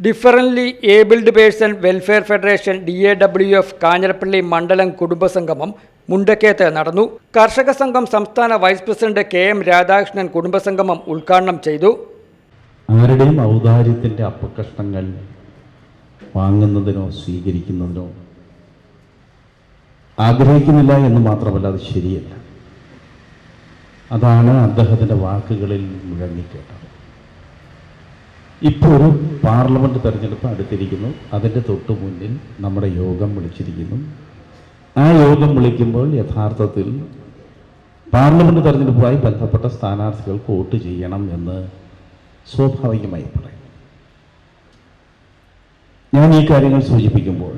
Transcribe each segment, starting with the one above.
Differently abled person welfare federation D A W F Kanjirappally മണ്ഡലം കുടുംബസംഗമം മുണ്ടക്കയത്ത് നടന്നു. കർഷക സംഘം സംസ്ഥാന vice president K M Radhakrishnan കുടുംബസംഗമം ഉദ്ഘാടനം ചെയ്തു. ആരുടെയും ഔദാര്യത്തിന്റെ അപ്പക്കഷ്ണങ്ങൾ വാങ്ങുന്നതിനോ സ്വീകരിക്കുന്നതിനോ ആഗ്രഹിക്കുന്നില്ല എന്ന് മാത്രമല്ല അത് ശരിയല്ല. അതാണ് അദ്ദേഹത്തിന്റെ വാക്കുകളിൽ മുഴങ്ങിക്കേട്ടത്. ഇപ്പോൾ ഒരു പാർലമെന്റ് തെരഞ്ഞെടുപ്പ് അടുത്തിരിക്കുന്നു. അതിന്റെ തൊട്ടു മുന്നിൽ നമ്മുടെ യോഗം വിളിച്ചിരിക്കുന്നു. ആ യോഗം വിളിക്കുമ്പോൾ യഥാർത്ഥത്തിൽ പാർലമെന്റ് തെരഞ്ഞെടുപ്പുമായി ബന്ധപ്പെട്ട സ്ഥാനാർത്ഥികൾക്ക് വോട്ട് ചെയ്യണം എന്ന് സ്വാഭാവികമായി പറയും. ഞാൻ ഈ കാര്യങ്ങൾ സൂചിപ്പിക്കുമ്പോൾ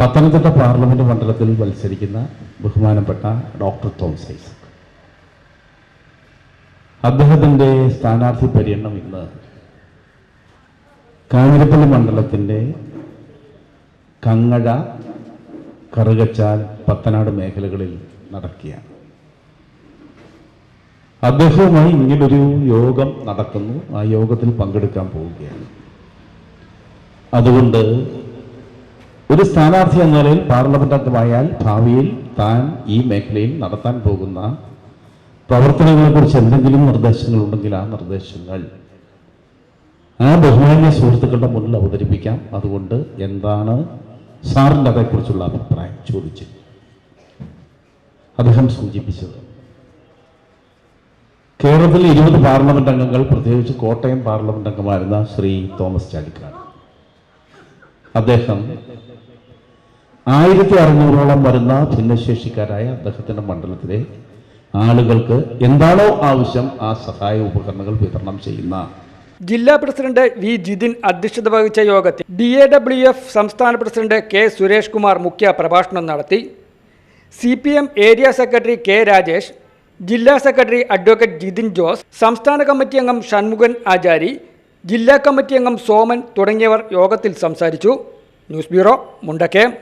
പത്തനംതിട്ട പാർലമെന്റ് മണ്ഡലത്തിൽ മത്സരിക്കുന്ന ബഹുമാനപ്പെട്ട ഡോക്ടർ തോമസ് ഐസക് അദ്ദേഹത്തിന്റെ സ്ഥാനാർത്ഥി പര്യടനം ഇന്ന് കാഞ്ഞിരപ്പള്ളി മണ്ഡലത്തിന്റെ കങ്ങഴ കറുകച്ചാൽ പത്തനാട് മേഖലകളിൽ നടക്കുകയാണ്. അദ്ദേഹവുമായി ഇങ്ങനൊരു യോഗം നടക്കുന്നു. ആ യോഗത്തിൽ പങ്കെടുക്കാൻ പോവുകയാണ്. അതുകൊണ്ട് ഒരു സ്ഥാനാർത്ഥി എന്ന നിലയിൽ പാർലമെന്റ് അംഗമായാൽ ഭാവിയിൽ താൻ ഈ മേഖലയിൽ നടത്താൻ പോകുന്ന പ്രവർത്തനങ്ങളെക്കുറിച്ച് എന്തെങ്കിലും നിർദ്ദേശങ്ങൾ ഉണ്ടെങ്കിൽ ആ നിർദ്ദേശങ്ങൾ ആ ബഹുമാന്യ സുഹൃത്തുക്കളുടെ മുന്നിൽ അവതരിപ്പിക്കാം. അതുകൊണ്ട് എന്താണ് സാറിന്റെ അതേക്കുറിച്ചുള്ള അഭിപ്രായം ചോദിച്ചു അദ്ദേഹം സൂചിപ്പിച്ചത്. കേരളത്തിലെ ഇരുപത് പാർലമെന്റ് അംഗങ്ങൾ പ്രത്യേകിച്ച് കോട്ടയം പാർലമെന്റ് അംഗമായിരുന്ന ശ്രീ തോമസ് ചാലിക്കാട്. അദ്ദേഹം ആയിരത്തി അറുന്നൂറോളം വരുന്ന ഭിന്നശേഷിക്കാരായ അദ്ദേഹത്തിന്റെ മണ്ഡലത്തിലെ ആളുകൾക്ക് എന്താണോ ആവശ്യം ആ സഹായ ഉപകരണങ്ങൾ വിതരണം ചെയ്യുന്ന. ജില്ലാ പ്രസിഡന്റ് വി ജിതിൻ അധ്യക്ഷത വഹിച്ച യോഗത്തിൽ ഡി എ ഡബ്ല്യു എഫ് സംസ്ഥാന പ്രസിഡന്റ് കെ സുരേഷ് കുമാർ മുഖ്യ പ്രഭാഷണം നടത്തി. C P M area secretary K Rajesh ജില്ലാ സെക്രട്ടറി അഡ്വക്കേറ്റ് ജിതിൻ ജോസ് സംസ്ഥാന കമ്മിറ്റി അംഗം ഷൺമുഖൻ ആചാരി ജില്ലാ കമ്മിറ്റി അംഗം സോമൻ തുടങ്ങിയവർ യോഗത്തിൽ സംസാരിച്ചു. News bureau Mundakayam.